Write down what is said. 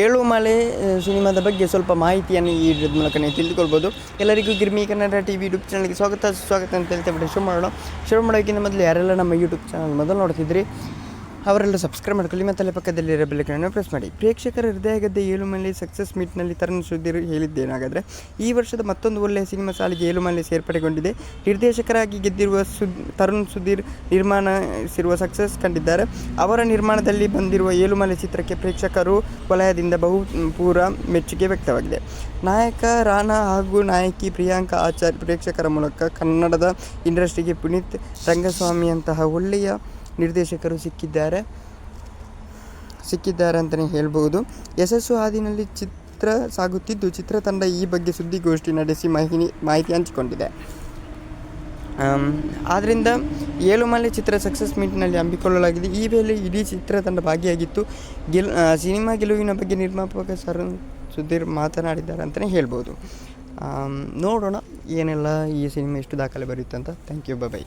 ಏಳುಮಲೆ ಮಲೆ ಸಿನಿಮಾದ ಬಗ್ಗೆ ಸ್ವಲ್ಪ ಮಾಹಿತಿಯನ್ನು ಈ ಇದ್ರ ಮೂಲಕ ನೀವು ತಿಳಿದುಕೊಳ್ಬೋದು. ಎಲ್ಲರಿಗೂ Girmi Kannada T V YouTube ಚಾನಲ್ಗೆ ಸ್ವಾಗತ. ಸ್ವಾಗತ ಅಂತ ಹೇಳ್ತಾ ಶುರು ಮಾಡೋಣ. ಶುರು ಮಾಡೋಕ್ಕಿಂತ ಮೊದಲು ಯಾರೆಲ್ಲ ನಮ್ಮ ಯೂಟ್ಯೂಬ್ ಚಾನಲ್ ಮೊದಲು ನೋಡ್ತಿದ್ರಿ ಅವರೆಲ್ಲ ಸಬ್ಸ್ಕ್ರೈಬ್ ಮಾಡ್ಕೊಳ್ಳಿ, ಮತ್ತು ಅಲ್ಲೇ ಪಕ್ಕದಲ್ಲಿರೋ ಬೆಲೆಗಳನ್ನು ಪ್ರೆಸ್ ಮಾಡಿ. ಪ್ರೇಕ್ಷಕರ ಹೃದಯ ಗದ್ದೆ ಏಳುಮಲೆ ಸಕ್ಸಸ್ ಮೀಟ್ನಲ್ಲಿ ತರುಣ್ ಸುಧೀರ್ ಹೇಳಿದ್ದೇನಾಗಾದರೆ, ಈ ವರ್ಷದ ಮತ್ತೊಂದು ಒಳ್ಳೆಯ ಸಿನಿಮಾ ಸಾಲಿಗೆ ಏಳುಮಲ್ಲಿ ಸೇರ್ಪಡೆಗೊಂಡಿದೆ. ನಿರ್ದೇಶಕರಾಗಿ ಗೆದ್ದಿರುವ ಸುದ್ ತರುಣ್ ಸುಧೀರ್ ನಿರ್ಮಾಣಿಸಿರುವ ಸಕ್ಸಸ್ ಕಂಡಿದ್ದಾರೆ. ಅವರ ನಿರ್ಮಾಣದಲ್ಲಿ ಬಂದಿರುವ ಏಳುಮಲೆ ಚಿತ್ರಕ್ಕೆ ಪ್ರೇಕ್ಷಕರು ವಲಯದಿಂದ ಬಹು, ಪೂರ ಮೆಚ್ಚುಗೆ ವ್ಯಕ್ತವಾಗಿದೆ. ನಾಯಕ ರಾಣಾ ಹಾಗೂ ನಾಯಕಿ ಪ್ರಿಯಾಂಕಾ ಆಚಾರ್ಯ ಪ್ರೇಕ್ಷಕರ ಮೂಲಕ ಕನ್ನಡದ ಇಂಡಸ್ಟ್ರಿಗೆ ಪುನೀತ್ ರಂಗಸ್ವಾಮಿಯಂತಹ ಒಳ್ಳೆಯ ನಿರ್ದೇಶಕರು ಸಿಕ್ಕಿದ್ದಾರೆ. ಸಿಕ್ಕಿದ್ದಾರೆ ಅಂತಲೇ ಹೇಳ್ಬೋದು. ಯಶಸ್ಸು ಹಾದಿನಲ್ಲಿ ಚಿತ್ರ ಸಾಗುತ್ತಿದ್ದು ಚಿತ್ರತಂಡ ಈ ಬಗ್ಗೆ ಸುದ್ದಿಗೋಷ್ಠಿ ನಡೆಸಿ ಮಾಹಿತಿ ಮಾಹಿತಿ ಹಂಚಿಕೊಂಡಿದೆ. ಆದ್ದರಿಂದ ಏಳುಮಲೆ ಚಿತ್ರ ಸಕ್ಸಸ್ ಮೀಟ್ನಲ್ಲಿ ಹಮ್ಮಿಕೊಳ್ಳಲಾಗಿದೆ. ಈ ವೇಳೆ ಇಡೀ ಚಿತ್ರತಂಡ ಭಾಗಿಯಾಗಿತ್ತು. ಗೆಲ್ ಸಿನಿಮಾ ಗೆಲುವಿನ ಬಗ್ಗೆ ನಿರ್ಮಾಪಕ ಸರ್ ಸುಧೀರ್ ಮಾತನಾಡಿದ್ದಾರೆ ಅಂತಲೇ ಹೇಳ್ಬೋದು. ನೋಡೋಣ ಏನೆಲ್ಲ ಈ ಸಿನಿಮಾ ಎಷ್ಟು ದಾಖಲೆ ಬರುತ್ತೆ ಅಂತ. Thank you by